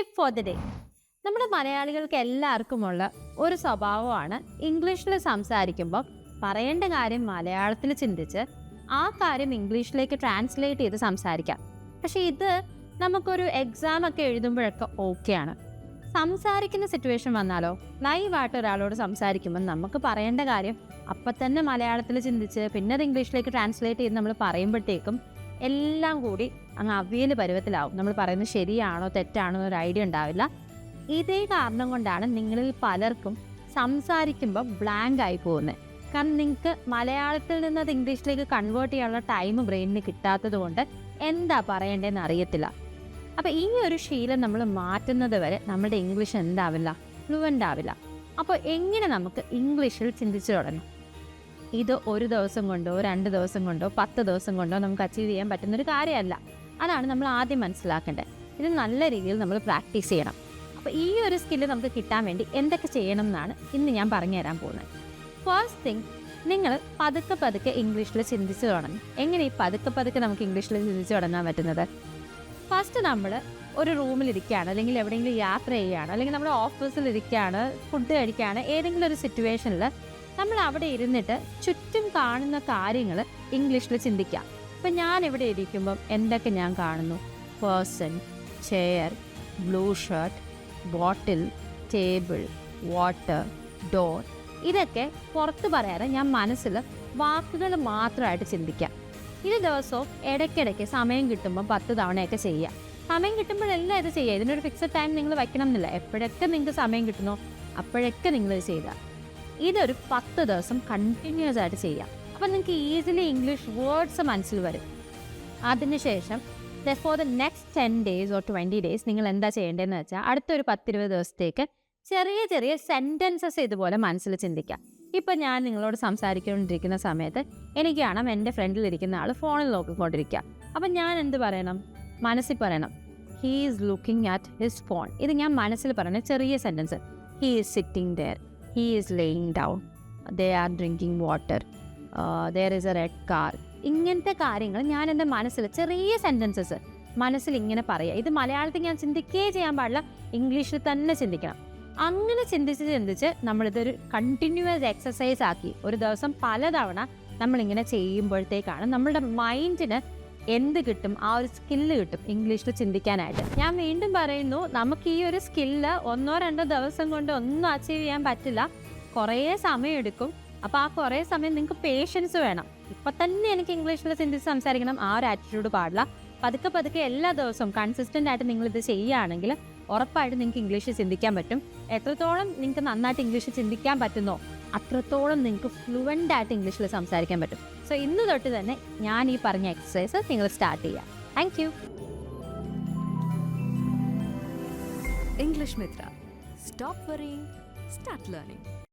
Tip for the day നമ്മുടെ മലയാളികൾക്ക് എല്ലാവർക്കുമുള്ള ഒരു സ്വഭാവമാണ് ഇംഗ്ലീഷിൽ സംസാരിക്കുമ്പോൾ പറയേണ്ട കാര്യം മലയാളത്തിൽ ചിന്തിച്ച് ആ കാര്യം ഇംഗ്ലീഷിലേക്ക് ട്രാൻസ്ലേറ്റ് ചെയ്ത് സംസാരിക്കാം. പക്ഷേ ഇത് നമുക്കൊരു എക്സാം ഒക്കെ എഴുതുമ്പോഴൊക്കെ ഓക്കെയാണ് സംസാരിക്കുന്ന സിറ്റുവേഷൻ വന്നാലോ ലൈവായിട്ട് ഒരാളോട് സംസാരിക്കുമ്പോൾ നമുക്ക് പറയേണ്ട കാര്യം അപ്പം തന്നെ മലയാളത്തിൽ ചിന്തിച്ച് പിന്നെ അത് ഇംഗ്ലീഷിലേക്ക് ട്രാൻസ്ലേറ്റ് ചെയ്ത് നമ്മൾ പറയുമ്പോഴത്തേക്കും എല്ലാം കൂടി അങ്ങ് അവിയൽ പരുവത്തിലാവും. നമ്മൾ പറയുന്നത് ശരിയാണോ തെറ്റാണോ എന്നൊരു ഐഡിയ ഉണ്ടാവില്ല. ഇതേ കാരണം കൊണ്ടാണ് നിങ്ങളിൽ പലർക്കും സംസാരിക്കുമ്പോൾ ബ്ലാങ്ക് ആയി പോകുന്നത്. കാരണം നിങ്ങൾക്ക് മലയാളത്തിൽ നിന്ന് അത് ഇംഗ്ലീഷിലേക്ക് കൺവേർട്ട് ചെയ്യാനുള്ള ടൈം ബ്രെയിനിന് കിട്ടാത്തത് കൊണ്ട് എന്താ പറയേണ്ടതെന്ന് അറിയത്തില്ല. അപ്പോൾ ഈ ഒരു ശീലം നമ്മൾ മാറ്റുന്നത് വരെ നമ്മുടെ ഇംഗ്ലീഷ് എന്താവില്ല? ഫ്ലുവന്റ് ആവില്ല. അപ്പോൾ എങ്ങനെ നമുക്ക് ഇംഗ്ലീഷിൽ ചിന്തിച്ചു തുടങ്ങും? ഇത് ഒരു ദിവസം കൊണ്ടോ രണ്ട് ദിവസം കൊണ്ടോ പത്ത് ദിവസം കൊണ്ടോ നമുക്ക് അച്ചീവ് ചെയ്യാൻ പറ്റുന്ന ഒരു കാര്യമല്ല. അതാണ് നമ്മൾ ആദ്യം മനസ്സിലാക്കേണ്ടത്. ഇത് നല്ല രീതിയിൽ നമ്മൾ പ്രാക്ടീസ് ചെയ്യണം. അപ്പോൾ ഈ ഒരു സ്കില്ല് നമുക്ക് കിട്ടാൻ വേണ്ടി എന്തൊക്കെ ചെയ്യണം എന്നാണ് ഇന്ന് ഞാൻ പറഞ്ഞു തരാൻ പോകുന്നത്. ഫസ്റ്റ് തിങ് നിങ്ങൾ പതുക്കെ പതുക്കെ ഇംഗ്ലീഷിൽ ചിന്തിച്ചു തുടങ്ങും എങ്ങനെ ഈ പതുക്കെ പതുക്കെ നമുക്ക് ഇംഗ്ലീഷിൽ ചിന്തിച്ചു തുടങ്ങാൻ പറ്റുന്നത്? ഫസ്റ്റ് നമ്മൾ ഒരു റൂമിലിരിക്കുകയാണ് അല്ലെങ്കിൽ എവിടെയെങ്കിലും യാത്ര ചെയ്യുകയാണ് അല്ലെങ്കിൽ നമ്മുടെ ഓഫീസിൽ ഇരിക്കുകയാണ് ഫുഡ് കഴിക്കുകയാണ് ഏതെങ്കിലും ഒരു സിറ്റുവേഷനിൽ നമ്മൾ അവിടെ ഇരുന്നിട്ട് ചുറ്റും കാണുന്ന കാര്യങ്ങൾ ഇംഗ്ലീഷിൽ ചിന്തിക്കാം. ഇപ്പം ഞാൻ ഇവിടെ ഇരിക്കുമ്പം എന്തൊക്കെ ഞാൻ കാണുന്നു? Person chair blue shirt bottle table water door ഇതൊക്കെ പുറത്ത് പറയാതെ ഞാൻ മനസ്സിൽ വാക്കുകൾ മാത്രമായിട്ട് ചിന്തിക്കാം. ഇത് ദിവസവും ഇടയ്ക്കിടയ്ക്ക് സമയം കിട്ടുമ്പോൾ പത്ത് തവണയൊക്കെ ചെയ്യാം. സമയം കിട്ടുമ്പോഴെല്ലാം ഇത് ചെയ്യുക? ഇതിനൊരു ഫിക്സഡ് ടൈം നിങ്ങൾ വയ്ക്കണം എന്നില്ല എപ്പോഴൊക്കെ നിങ്ങൾക്ക് സമയം കിട്ടുന്നോ അപ്പോഴൊക്കെ നിങ്ങൾ ഇത് ചെയ്യുക. ഇതൊരു പത്ത് ദിവസം കണ്ടിന്യൂസ് ആയിട്ട് ചെയ്യാം. അപ്പം നിങ്ങൾക്ക് ഈസിലി ഇംഗ്ലീഷ് വേർഡ്സ് മനസ്സിൽ വരും. അതിനുശേഷം for the next ten days or twenty days നിങ്ങൾ എന്താ ചെയ്യേണ്ടതെന്ന് വെച്ചാൽ അടുത്തൊരു പത്തിരുപത് ദിവസത്തേക്ക് ചെറിയ ചെറിയ സെന്റൻസസ് ഇതുപോലെ മനസ്സിൽ ചിന്തിക്കാം. ഇപ്പം ഞാൻ നിങ്ങളോട് സംസാരിക്കൊണ്ടിരിക്കുന്ന സമയത്ത് എനിക്ക് കാണാം എന്റെ ഫ്രണ്ടിൽ ഇരിക്കുന്ന ആൾ ഫോണിൽ നോക്കിക്കൊണ്ടിരിക്കുക അപ്പം ഞാൻ എന്ത് പറയണം? മനസ്സിൽ പറയണം. He is looking at his phone ഇത് ഞാൻ മനസ്സിൽ പറയുന്ന ചെറിയ sentence he is sitting there he is laying down they are drinking water there is a red car ഇങ്ങനത്തെ കാര്യങ്ങൾ ഞാൻ എന്റെ മനസ്സിൽ ചെറിയ സെന്റൻസസ് മനസ്സിൽ ഇങ്ങനെ പറയുക. ഇത് മലയാളത്തിൽ ഞാൻ ചിന്തിക്കേ ചെയ്യാൻ പാടില്ല. ഇംഗ്ലീഷിൽ തന്നെ ചിന്തിക്കണം. അങ്ങനെ ചിന്തിച്ച് ചിന്തിച്ച് നമ്മളിതൊരു കണ്ടിന്യൂസ് എക്സസൈസ് ആക്കി. ഒരു ദിവസം പലതവണ നമ്മളിങ്ങനെ ചെയ്യുമ്പോഴത്തേക്കാണ് നമ്മളുടെ മൈൻഡിന് എന്ത് കിട്ടും ആ ഒരു സ്കില്ല് കിട്ടും ഇംഗ്ലീഷിൽ ചിന്തിക്കാനായിട്ട്. ഞാൻ വീണ്ടും പറയുന്നു നമുക്ക് ഈ ഒരു സ്കില്ല് ഒന്നോ രണ്ടോ ദിവസം കൊണ്ട് ഒന്നും അച്ചീവ് ചെയ്യാൻ പറ്റില്ല. കുറേ സമയം എടുക്കും. അപ്പോൾ ആ കുറേ സമയം നിങ്ങൾക്ക് പേഷ്യൻസ് വേണം. ഇപ്പം തന്നെ എനിക്ക് ഇംഗ്ലീഷിൽ ചിന്തിച്ച് സംസാരിക്കണം. ആ ഒരു ആറ്റിറ്റ്യൂഡ് പാടില്ല. പതുക്കെ പതുക്കെ എല്ലാ ദിവസവും കൺസിസ്റ്റന്റ് ആയിട്ട് നിങ്ങൾ ഇത് ചെയ്യുകയാണെങ്കിൽ ഉറപ്പായിട്ട് നിങ്ങൾക്ക് ഇംഗ്ലീഷ് ചിന്തിക്കാൻ പറ്റും. എത്രത്തോളം നിങ്ങൾക്ക് നന്നായിട്ട് ഇംഗ്ലീഷ് ചിന്തിക്കാൻ പറ്റുന്നോ അത്രത്തോളം നിങ്ങൾക്ക് ഫ്ലുവന്റ് ആയിട്ട് ഇംഗ്ലീഷിൽ സംസാരിക്കാൻ പറ്റും. സോ ഇന്ന് തൊട്ട് തന്നെ ഞാൻ ഈ പറഞ്ഞ എക്സസൈസ് നിങ്ങൾ സ്റ്റാർട്ട് ചെയ്യാം. Thank you English Mitra stop worrying start learning.